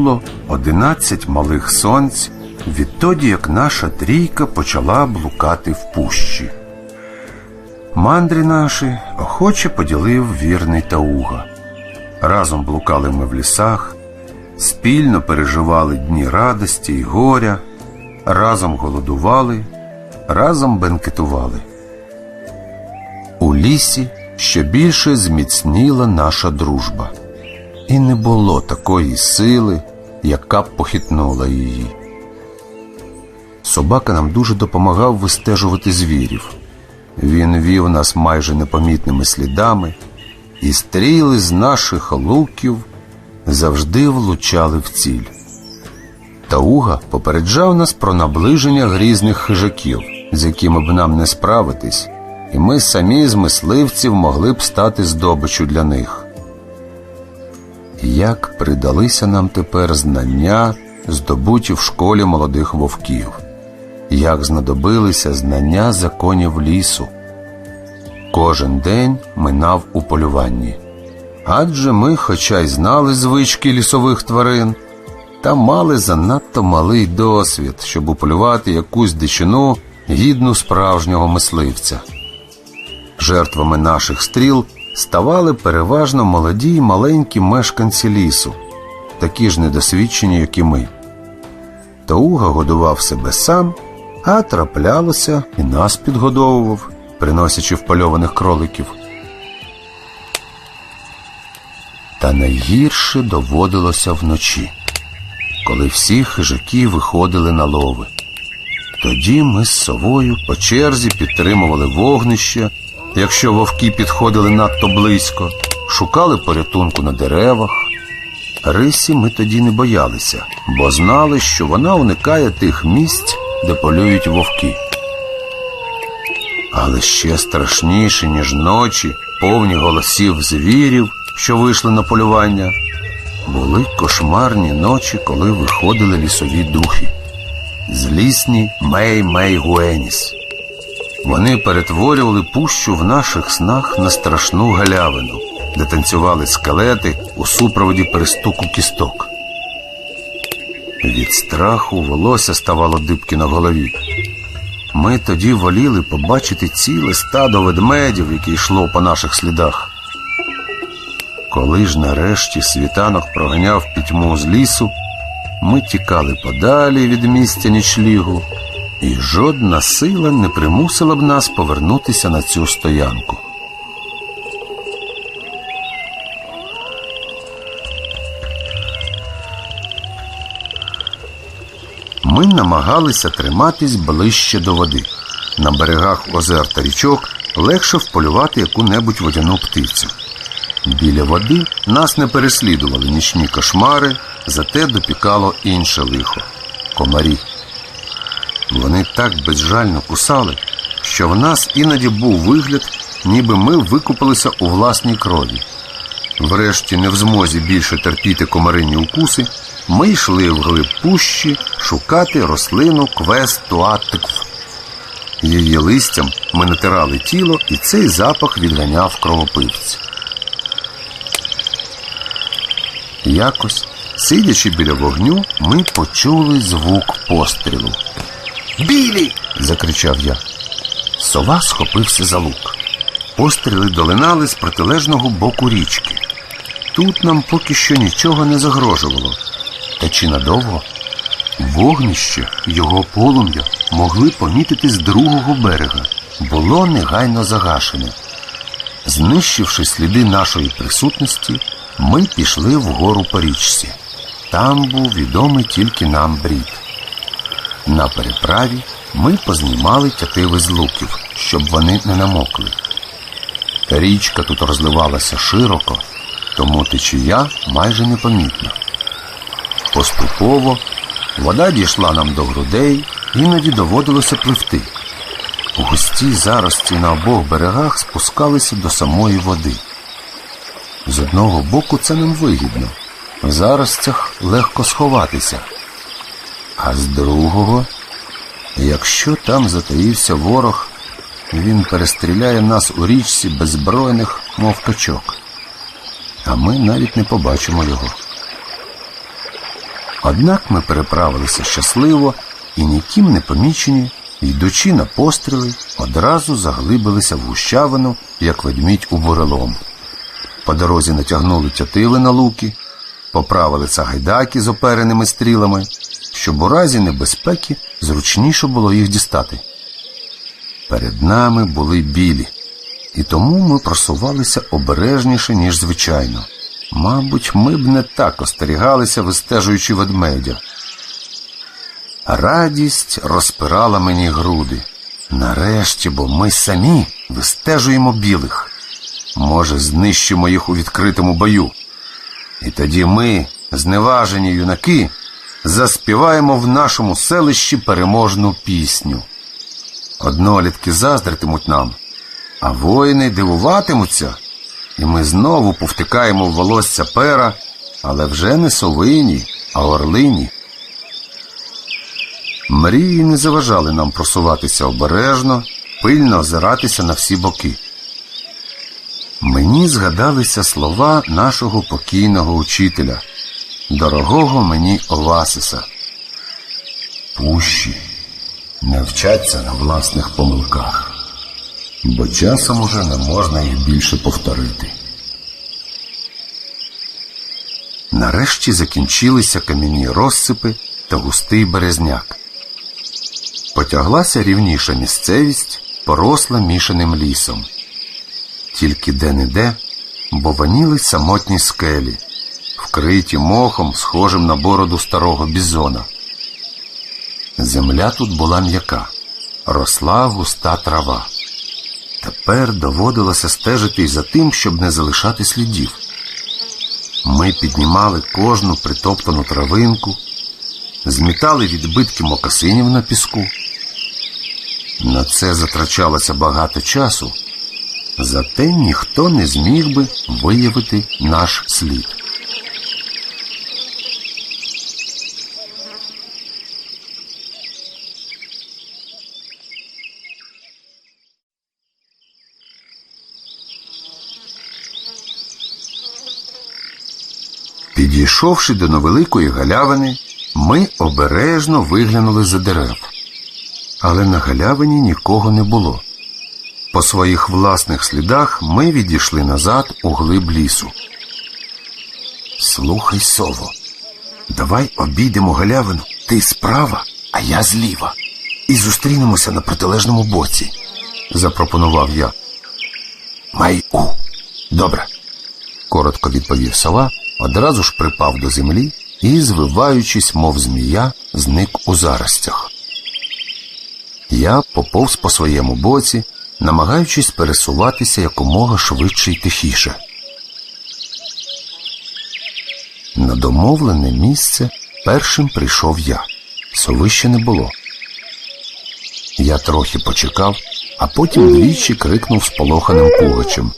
Минуло одинадцять малих сонць відтоді, як наша трійка почала блукати в пущі. Мандри наші охоче поділив вірний Тауга. Разом блукали ми в лісах, спільно переживали дні радості й горя, разом голодували, разом бенкетували. У лісі ще більше зміцніла наша дружба, і не було такої сили, яка похитнула її. Собака нам дуже допомагав вистежувати звірів. Він вів нас майже непомітними слідами, і стріли з наших луків завжди влучали в ціль. Тауга попереджав нас про наближення грізних хижаків, з якими б нам не справитись, і ми самі з мисливців могли б стати здобиччю для них. Як придалися нам тепер знання, здобуті в школі молодих вовків, як знадобилися знання законів лісу. Кожен день минав у полюванні. Адже ми, хоча й знали звички лісових тварин, та мали занадто малий досвід, щоб уполювати якусь дичину гідну справжнього мисливця. Жертвами наших стріл ставали переважно молоді й маленькі мешканці лісу, такі ж недосвідчені, як і ми. Тауга годував себе сам, а траплялося і нас підгодовував, приносячи впальованих кроликів. Та найгірше доводилося вночі, коли всі хижаки виходили на лови. Тоді ми з совою по черзі підтримували вогнище, якщо вовки підходили надто близько, шукали порятунку на деревах. Рисі ми тоді не боялися, бо знали, що вона уникає тих місць, де полюють вовки. Але ще страшніше, ніж ночі, повні голосів звірів, що вийшли на полювання, були кошмарні ночі, коли виходили лісові духи. Злісні мей-мей гуеніс. Вони перетворювали пущу в наших снах на страшну галявину, де танцювали скелети у супроводі перестуку кісток. Від страху волосся ставало дибки на голові. Ми тоді воліли побачити ціле стадо ведмедів, яке йшло по наших слідах. Коли ж нарешті світанок проганяв пітьму з лісу, ми тікали подалі від місця нічлігу, і жодна сила не примусила б нас повернутися на цю стоянку. Ми намагалися триматись ближче до води. На берегах озер та річок легше вполювати яку-небудь водяну птицю. Біля води нас не переслідували нічні кошмари, зате допікало інше лихо комарі. Вони так безжально кусали, що в нас іноді був вигляд, ніби ми викупалися у власній крові. Врешті, не в змозі більше терпіти комарині укуси, ми йшли в глиб пущі шукати рослину квестуатикв. Її листям ми натирали тіло, і цей запах відганяв кровопивця. Якось, сидячи біля вогню, ми почули звук пострілу. Білі. закричав я. Сова схопився за лук. Постріли долинали з протилежного боку річки. Тут нам поки що нічого не загрожувало. Та чи надовго? Вогнище його полум'я могли помітити з другого берега. Було негайно загашене. Знищивши сліди нашої присутності, ми пішли вгору по річці. Там був відомий тільки нам брід. На переправі ми познімали тятиви з луків, щоб вони не намокли. Річка тут розливалася широко, тому течія майже непомітна. Поступово вода дійшла нам до грудей, іноді доводилося пливти. Густі зарості на обох берегах спускалися до самої води. З одного боку це нам вигідно. В заростях легко сховатися. А з другого, якщо там затаївся ворог, він перестріляє нас у річці беззбройних, мов качок. А ми навіть не побачимо його. Однак ми переправилися щасливо і ніким не помічені, йдучи на постріли, одразу заглибилися в гущавину, як ведмідь у бурелом. По дорозі натягнули тятиви на луки, поправили цагайдаки з опереними стрілами, щоб у разі небезпеки зручніше було їх дістати. Перед нами були білі, і тому ми просувалися обережніше, ніж звичайно. Мабуть, ми б не так остерігалися, вистежуючи ведмедя. Радість розпирала мені груди. Нарешті, бо ми самі вистежуємо білих. Може, знищимо їх у відкритому бою. І тоді ми, зневажені юнаки, заспіваємо в нашому селищі переможну пісню. Однолітки заздритимуть нам, а воїни дивуватимуться, і ми знову повтикаємо в волосся пера, але вже не совині, а орлині. Мрії не заважали нам просуватися обережно, пильно озиратися на всі боки. Мені згадалися слова нашого покійного учителя, дорогого мені Овасиса. Пущі не вчаться на власних помилках, бо часом уже не можна їх більше повторити. Нарешті закінчилися кам'яні розсипи та густий березняк. Потяглася рівніша місцевість, поросла мішаним лісом. Тільки де-не-де бованіли самотні скелі, вкриті мохом, схожим на бороду старого бізона. Земля тут була м'яка, росла густа трава. Тепер доводилося стежити й за тим, щоб не залишати слідів. Ми піднімали кожну притоптану травинку, змітали відбитки мокасинів на піску. На це затрачалося багато часу, зате ніхто не зміг би виявити наш слід. Підійшовши до невеликої галявини, ми обережно виглянули за дерев. Але на галявині нікого не було. По своїх власних слідах ми відійшли назад у глиб лісу. Слухай, сово, давай обійдемо галявину, ти справа, а я зліва, і зустрінемося на протилежному боці, запропонував я. Май-у, добре, коротко відповів сова, одразу ж припав до землі і, звиваючись, мов змія, зник у заростях. Я поповз по своєму боці, намагаючись пересуватися якомога швидше й тихіше. На домовлене місце першим прийшов я. Сови ще не було. Я трохи почекав, а потім двічі крикнув сполоханим пугачем.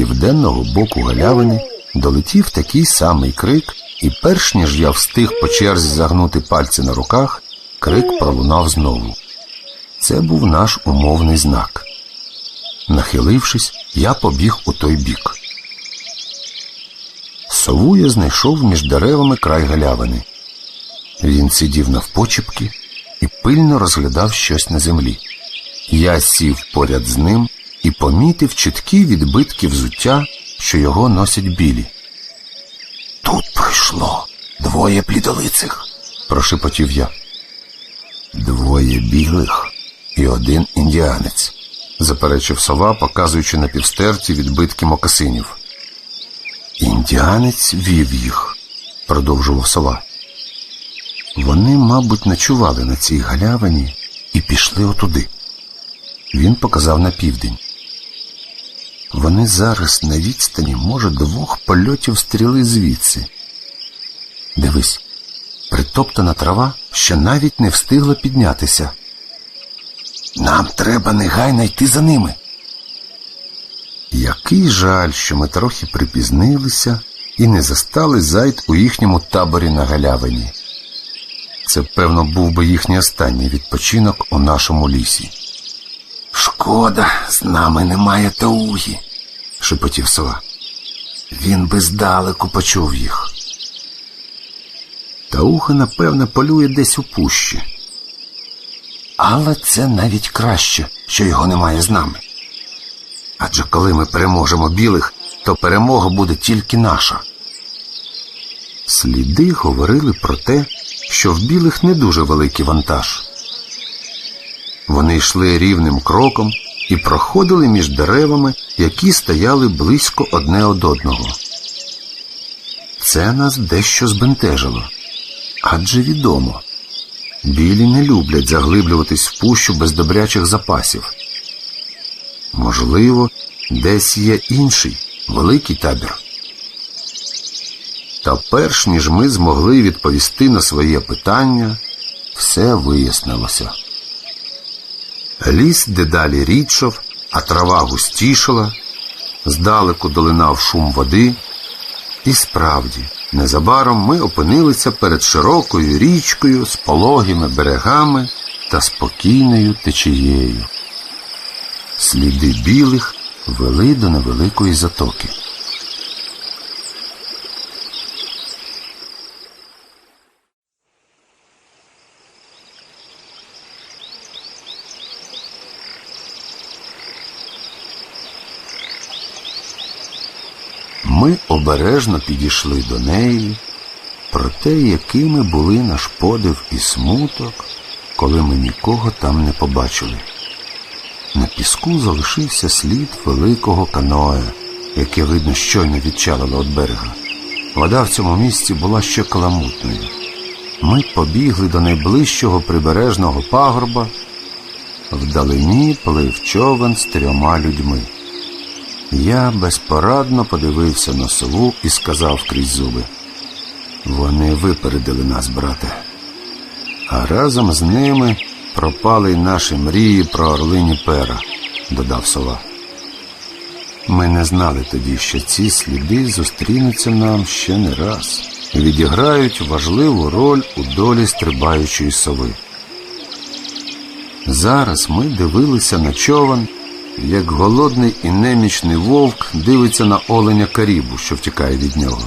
Південного боку галявини долетів такий самий крик, і перш ніж я встиг по черзі загнути пальці на руках, крик пролунав знову. Це був наш умовний знак. Нахилившись, я побіг у той бік. Сову я знайшов між деревами край галявини. Він сидів навпочепки і пильно розглядав щось на землі. Я сів поряд з ним і помітив чіткі відбитки взуття, що його носять білі. Тут пройшло двоє плідолицих, прошепотів я. Двоє білих і один індіанець, заперечив сова, показуючи на півстерці відбитки мокасинів. Індіанець вів їх, продовжував сова. Вони, мабуть, ночували на цій галявині і пішли отуди. Він показав на південь. Вони зараз на відстані, може, двох польотів стріли звідси. Дивись, притоптана трава ще навіть не встигла піднятися. Нам треба негайно йти за ними. Який жаль, що ми трохи припізнилися і не застали зайд у їхньому таборі на галявині. Це, певно, був би їхній останній відпочинок у нашому лісі. Шкода, з нами немає Таугі, шепотів сова. Він би здалеку почув їх. Тауха, напевне, полює десь у пущі. Але це навіть краще, що його немає з нами. Адже коли ми переможемо білих, то перемога буде тільки наша. Сліди говорили про те, що в білих не дуже великий вантаж. Вони йшли рівним кроком і проходили між деревами, які стояли близько одне од одного. Це нас дещо збентежило, адже відомо. Білі не люблять заглиблюватись в пущу без добрячих запасів. Можливо, десь є інший великий табір. Та перш ніж ми змогли відповісти на своє питання, все вияснилося. Ліс дедалі рідшав, а трава густішала, здалеку долинав шум води, і справді, незабаром ми опинилися перед широкою річкою з пологими берегами та спокійною течією. Сліди білих вели до невеликої затоки. Ми обережно підійшли до неї, проте якими були наш подив і смуток, коли ми нікого там не побачили. На піску залишився слід великого каноe, яке, видно, щойно відчалило від берега. Вода в цьому місці була ще каламутною. Ми побігли до найближчого прибережного пагорба. Вдалині плив човен з трьома людьми. Я безпорадно подивився на сову і сказав крізь зуби. Вони випередили нас, брате. А разом з ними пропали й наші мрії про орлині пера, додав сова. Ми не знали тоді, що ці сліди зустрінуться нам ще не раз і відіграють важливу роль у долі стрибаючої сови. Зараз ми дивилися на човен, як голодний і немічний вовк дивиться на оленя карібу, що втікає від нього.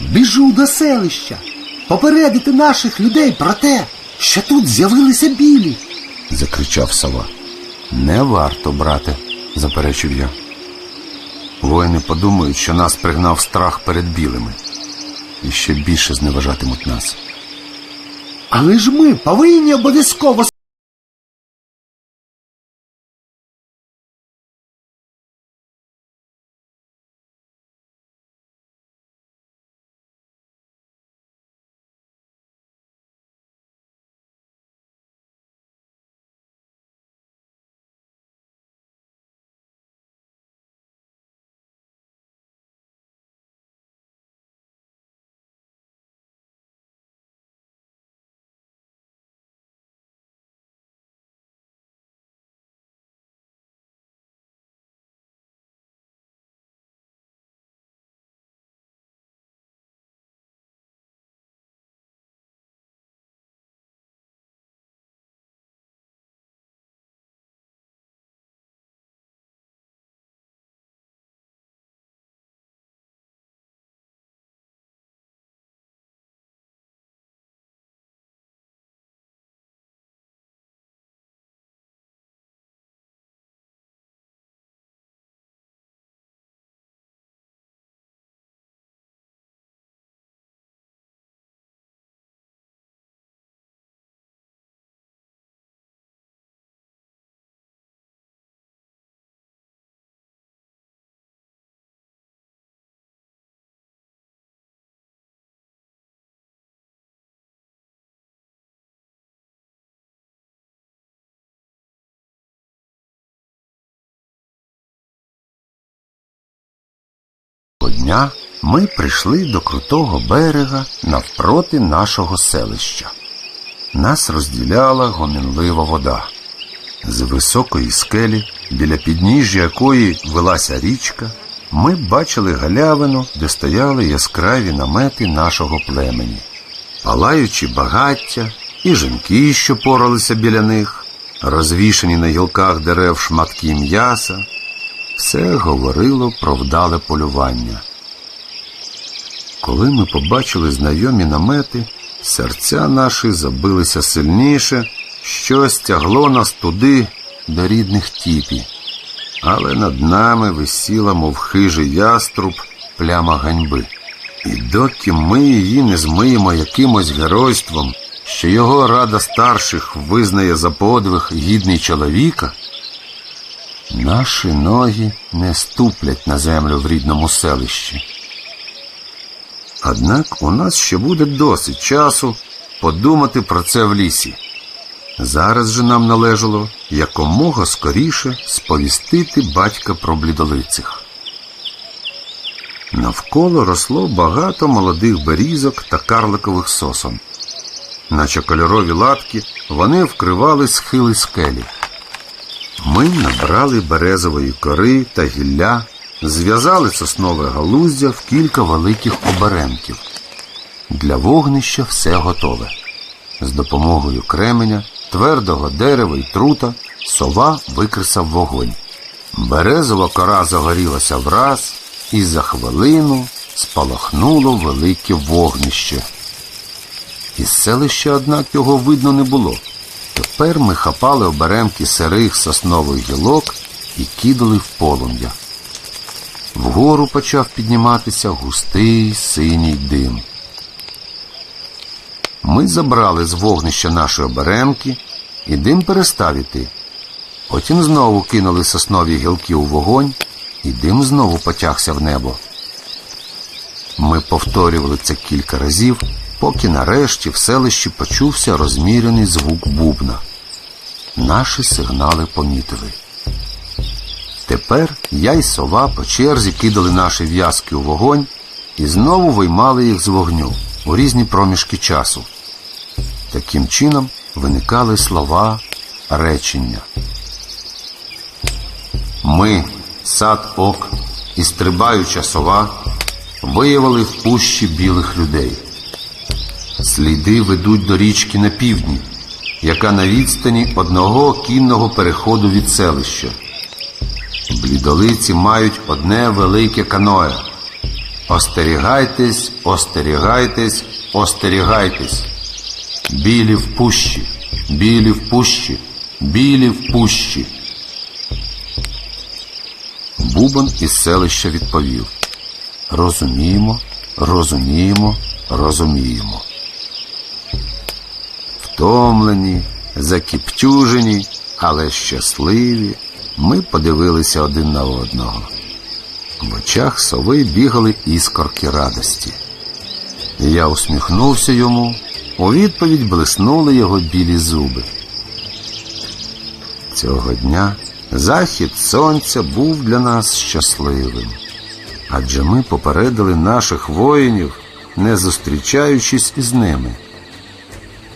Біжу до селища, попередити наших людей про те, що тут з'явилися білі. закричав сова. Не варто, брате, заперечив я. Воїни подумають, що нас пригнав страх перед білими і ще більше зневажатимуть нас. Але ж ми повинні обов'язково дня ми прийшли до крутого берега навпроти нашого селища. Нас розділяла гомінлива вода. З високої скелі, біля підніжжя якої велася річка, ми бачили галявину, де стояли яскраві намети нашого племені, палаючі багаття і жінки, що поралися біля них, розвішані на гілках дерев шматки м'яса, все говорило про вдале полювання. Коли ми побачили знайомі намети, серця наші забилися сильніше, щось тягло нас туди до рідних тіпі. Але над нами висіла, мов хижий яструб, пляма ганьби. І доки ми її не змиємо якимось геройством, що його рада старших визнає за подвиг гідний чоловіка, наші ноги не ступлять на землю в рідному селищі. Однак у нас ще буде досить часу подумати про це в лісі. Зараз же нам належало якомога скоріше сповістити батька про блідолицих. Навколо росло багато молодих берізок та карликових сосон. Наче кольорові латки, вони вкривали схили скелі. Ми набрали березової кори та гілля, зв'язали соснове галуздя в кілька великих оберемків. Для вогнища все готове. З допомогою кременя, твердого дерева і трута сова викресав вогонь. Березова кора загорілася враз, і за хвилину спалахнуло велике вогнище. Із селища, однак, його видно не було. Тепер ми хапали оберемки сирих соснових гілок і кидали в полум'я. Вгору почав підніматися густий синій дим. Ми забрали з вогнища наші оберемки, і дим перестав іти. Потім знову кинули соснові гілки у вогонь, і дим знову потягся в небо. Ми повторювали це кілька разів, поки нарешті в селищі почувся розмірений звук бубна. Наші сигнали помітили. Тепер я й сова по черзі кидали наші в'язки у вогонь і знову виймали їх з вогню у різні проміжки часу. Таким чином виникали слова, речення. Ми, сад ок і стрибаюча сова, виявили в пущі білих людей. Сліди ведуть до річки на півдні, яка на відстані одного кінного переходу від селища. Блідолиці мають одне велике каное. Остерігайтесь, остерігайтесь, остерігайтесь. Білі в пущі, білі в пущі, білі в пущі. Бубон із селища відповів Розуміємо, розуміємо, розуміємо. Втомлені, закіптюжені, але щасливі, ми подивилися один на одного. В очах сови бігали іскорки радості. Я усміхнувся йому, у відповідь блиснули його білі зуби. Цього дня захід сонця був для нас щасливим, адже ми попередили наших воїнів, не зустрічаючись із ними.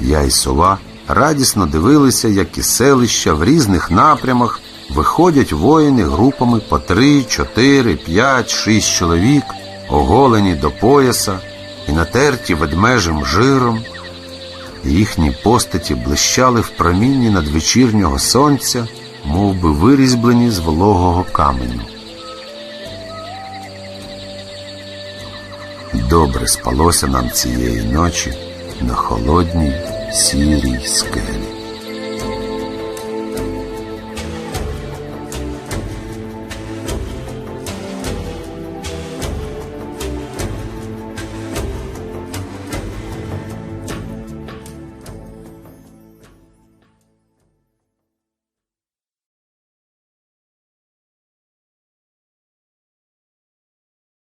Я і сова радісно дивилися, як із селища в різних напрямах виходять воїни групами по три, чотири, п'ять, шість чоловік, оголені до пояса і натерті ведмежим жиром. Їхні постаті блищали в промінні надвечірнього сонця, мов би вирізблені з вологого каменю. Добре спалося нам цієї ночі на холодній сірій скелі.